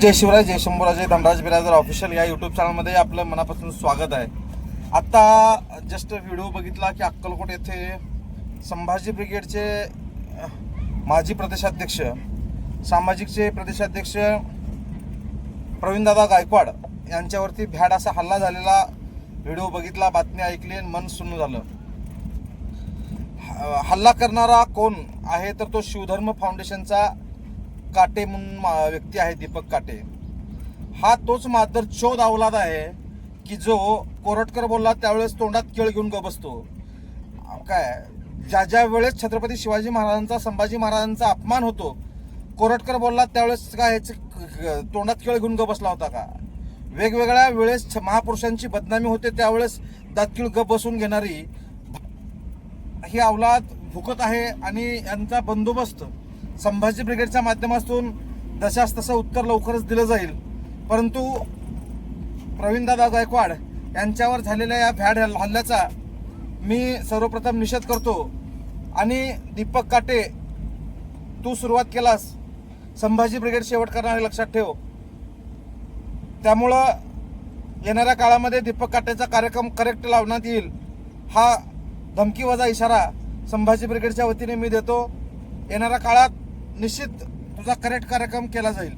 जय शिवराज जय शंभूराजे धनराज बिराजर ऑफिशियल या युट्यूब चॅनलमध्ये आपलं मनापासून स्वागत आहे. आत्ता जस्ट व्हिडिओ बघितला की अक्कलकोट येथे संभाजी ब्रिगेडचे माजी प्रदेशाध्यक्ष सामाजिकचे प्रदेशाध्यक्ष प्रवीणदादा गायकवाड यांच्यावरती भ्याड असा हल्ला झालेला व्हिडिओ बघितला बातमी ऐकली आणि मन सुन्न झालं. हल्ला करणारा कोण आहे? तर तो शिवधर्म फाउंडेशनचा काटे म्हणून व्यक्ती आहे दीपक काटे. हा तोच मात्र चोद अवलाद आहे की जो कोरटकर बोलला त्यावेळेस तोंडात केळ घेऊन ग बसतो काय? ज्या ज्या वेळेस छत्रपती शिवाजी महाराजांचा संभाजी महाराजांचा अपमान होतो कोरटकर बोलला त्यावेळेस काय ह्याचे तोंडात केळ घेऊन ग बसला होता का? वेगवेगळ्या वेळेस महापुरुषांची बदनामी होते त्यावेळेस दातकीळ ग बसून घेणारी ही अवलाद भुकत आहे आणि यांचा बंदोबस्त संभाजी ब्रिगेडच्या माध्यमातून दशास तसं उत्तर लवकरच दिलं जाईल. परंतु प्रवीणदादा गायकवाड यांच्यावर झालेल्या या भ्याड हल्ल्याचा मी सर्वप्रथम निषेध करतो. आणि दीपक काटे तू सुरुवात केलास. संभाजी ब्रिगेड शेवट करणारे लक्षात ठेव. त्यामुळं येणाऱ्या काळामध्ये दीपक काटेचा कार्यक्रम करेक्ट लावण्यात येईल. हा धमकीवजा इशारा संभाजी ब्रिगेडच्या वतीने मी देतो. येणाऱ्या काळात निश्चित तुझा करेक्ट कार्यक्रम केला जाईल.